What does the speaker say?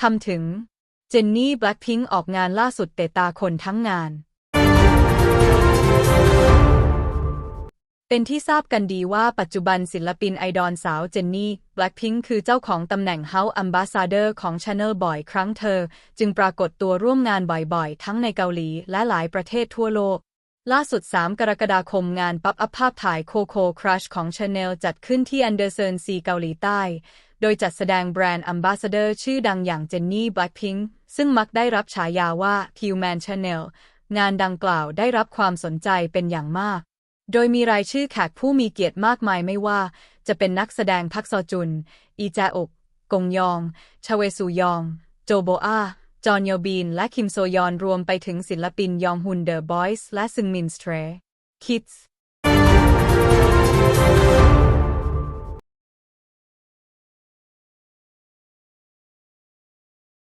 ทำถึง เจนนี่แบล็คพิงค์ออกงานล่าสุดเตะตาคนทั้งงาน เป็นที่ทราบกันดีว่าปัจจุบันศิลปินไอดอลสาวเจนนี่แบล็คพิงค์คือเจ้าของตำแหน่ง House Ambassador ของ Channel บ่อยครั้งเธอ จึงปรากฏตัวร่วมงานบ่อยๆ ทั้งในเกาหลีและหลายประเทศทั่วโลก ล่าสุด 3 กรกฎาคมงานปั๊บอัพภาพถ่ายโคโค่ครัชของ Chanel จัดขึ้นที่อันเดอร์เซนซีเกาหลีใต้ โดยจัดแสดงแบรนด์ Ambassador ชื่อดังอย่างเจนนี่แบล็คพิงค์ซึ่งมักได้รับฉายาว่า p u m a n Chanel งานดังกล่าวได้รับความสนใจเป็นอย่างมาก โดยมีรายชื่อแขกผู้มีเกียรติมากมายไม่ว่า จะเป็นนักแสดงพักซอจุน อีแจอก กงยอง ชเวซูยอง โจโบอา จอนโยบีน และคิมโซยอนรวมไปถึงศิลปินยองฮุนเดอะบอยส์และซึงมินสเตรคิดส์